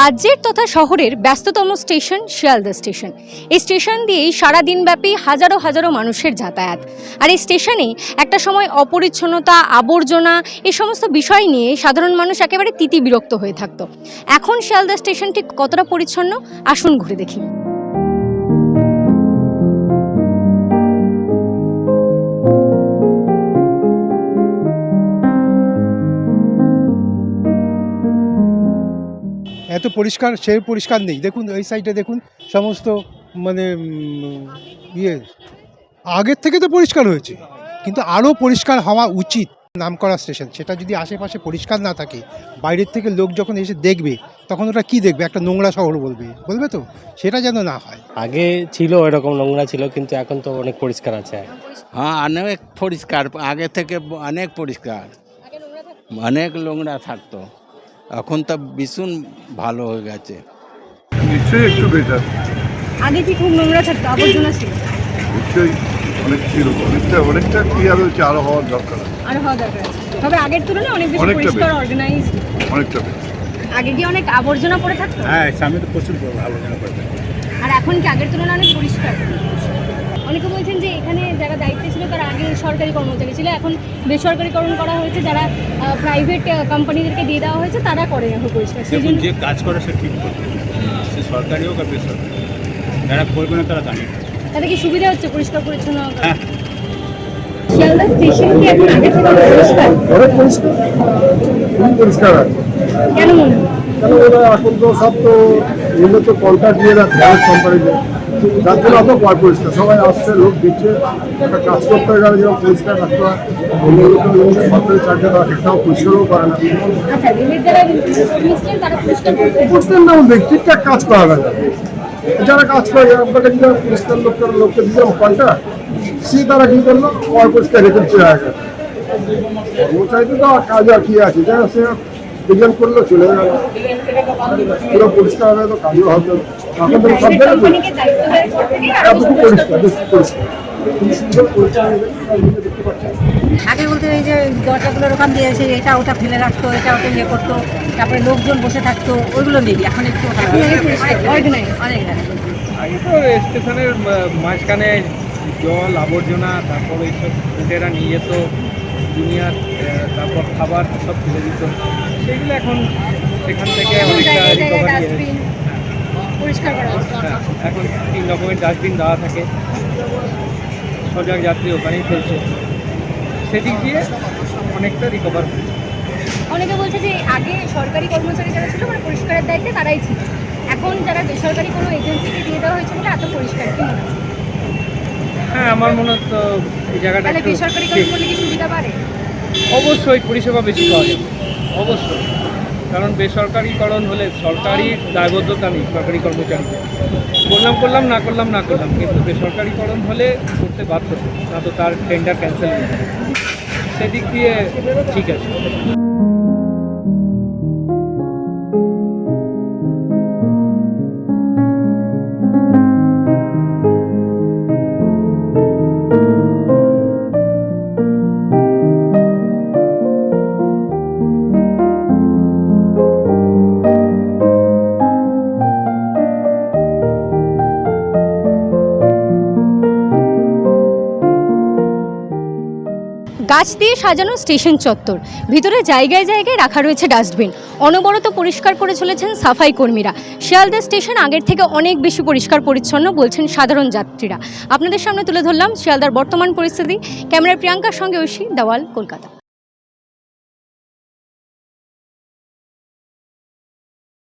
রাজ্যের তথা শহরের ব্যস্ততম স্টেশন শিয়ালদা স্টেশন। এই স্টেশন দিয়েই সারাদিনব্যাপী হাজারো হাজারো মানুষের যাতায়াত। আর এই স্টেশনে একটা সময় অপরিচ্ছন্নতা, আবর্জনা এই সমস্ত বিষয় নিয়ে সাধারণ মানুষ একেবারে তিতি বিরক্ত হয়ে থাকতো। এখন শিয়ালদা স্টেশনটি কতটা পরিচ্ছন্ন, আসুন ঘুরে দেখি। এত পরিষ্কার সে পরিষ্কার নেই। দেখুন এই সাইডে দেখুন সমস্ত মানে ইয়ে আগের থেকে তো পরিষ্কার হয়েছে। কিন্তু আরও পরিষ্কার হওয়া উচিত নামকরা স্টেশন সেটা যদি আশেপাশে পরিষ্কার না থাকে বাইরের থেকে লোক যখন এসে দেখবে তখন ওটা কি দেখবে? একটা নোংরা শহর বলবে। বলবে তো? সেটা যেন না হয়। আগে ছিল এরকম নোংরা ছিল কিন্তু এখন তো অনেক পরিষ্কার আছে। হ্যাঁ অনেক পরিষ্কার। আগে থেকে অনেক পরিষ্কার। অনেক নোংরা থাকতো। এখন তো ভীষণ ভালো হয়ে গেছে। নিশ্চয়ই একটু বেটার আগে কি খুব নোংরা থাকতো? আবর্জনা ছিল। নিশ্চয়ই অনেক ছিল। অনেকটা অনেকটা ক্লিয়ার হয়েছে আরও হওয়ার দরকার আর হওয়া দরকার তবে আগের তুলনায় অনেক বেশি পরিষ্কার। অর্গানাইজ অনেকটা আগে কি অনেক আবর্জনা পড়ে থাকতো? হ্যাঁ সামনে তো প্রচুর আলোচনা করতে আর এখন কি আগের তুলনায় অনেক পরিষ্কার? অনেকে বলছেন যে এখানে যারা দায়িত্বে ছিল তারা আগে সরকারি কর্মচারী ছিল এখন বেসরকারিকরণ করা হয়েছে যারা প্রাইভেট কোম্পানিদেরকে দিয়ে দেওয়া হয়েছে তারা করে এখন পরিষ্কার সেই জন্য যে কাজ করে সে ঠিক করে সে সরকারি হোক আর বেসরকারি যারা করবে না তারা জানে তাতে কি সুবিধা হচ্ছে পরিষ্কার পরিচ্ছন্ন? হ্যাঁ। শিয়ালদা স্টেশন কি এখন আগে থেকে পরিষ্কার অনেক পরিষ্কার পরিষ্কার কেন মনে হয়? কেন ওরা এখন তো সব তো এগুলো তো কন্ট্রাক্ট দিয়ে রাখছে অনেক কোম্পানিতে যার জন্য অত পয় পরিষ্কার। সবাই আসছে লোক দিচ্ছে একটা কাজ করতে গেলে যেমন পরিষ্কার রাখতে হয় তো এমনি সরকারি চাকরি তারা ঠিকঠাক পরিষ্কারও করে না। না আমাদের ঠিকঠাক কাজ করা যায় না। যারা কাজ করে আপনাকে দিলাম পরিষ্কার লোক লোককে দিলাম কন্ট্রাক্ট সে তারা কি করল? পয় পরিষ্কার রেখে চলে গেছে কর্মচারীতে তো কাজ আর কি আছে যারা সে বিজ্ঞান করল চলে গেল। পুরো পরিষ্কার হবে তো কাজও হবে এখন তো সব জায়গায় পরিষ্কার পরিষ্কার। আগে বলতে এই যে দরজাগুলোর ওখান দিয়ে এসে এটা ওটা ফেলে রাখতো এটা ওটা ইয়ে করতো তারপরে লোকজন বসে থাকতো ওইগুলো নেই এখন একটু. অনেক আগে তো স্টেশনের মাঝখানে জল আবর্জনা তারপর এইসব ফুটেরা নিয়ে যেত দুনিয়ার তারপর খাবার সব ফেলে দিত। সেগুলো এখন সেখান থেকে অনেকটা রিকভারি পরিষ্কার করা হ্যাঁ এখন তিন রকমের ডাস্টবিন দেওয়া থাকে। সজাগ যাত্রী ওখানেই ফেলছে সেদিক দিয়ে অনেকটা রিকভার অনেকে বলছে যে আগে সরকারি কর্মচারী যারা ছিল মানে পরিষ্কারের দায়িত্বে তারাই ছিল। এখন যারা বেসরকারি কোনো এজেন্সিকে দিয়ে দেওয়া হয়েছে বলে এত পরিষ্কার কি মনে হ্যাঁ? আমার মনে হয় তো এই জায়গাটা তাহলে একটু বেসরকারিকরণ কি সুবিধা বাড়ে? অবশ্যই পরিষেবা বেশি পাওয়া যাবে। অবশ্যই। কারণ বেসরকারিকরণ হলে সরকারি দায়বদ্ধতা নেই, সরকারি কর্মচারীদের। করলাম করলাম, না করলাম না করলাম, কিন্তু বেসরকারিকরণ হলে করতে বাধ্য না তো তার টেন্ডার ক্যান্সেল হয়ে সেদিক দিয়ে ঠিক আছে। গাছ দিয়ে সাজানো স্টেশন চত্বর। ভিতরে জায়গায় জায়গায় রাখা রয়েছে ডাস্টবিন। অনবরত পরিষ্কার করে চলেছেন সাফাই কর্মীরা। শিয়ালদা স্টেশন আগের থেকে অনেক বেশি পরিষ্কার, পরিচ্ছন্ন বলছেন সাধারণ যাত্রীরা। আপনাদের সামনে তুলে ধরলাম শিয়ালদার বর্তমান পরিস্থিতি। ক্যামেরায় প্রিয়াঙ্কার সঙ্গে ঐশী দেওয়াল, কলকাতা।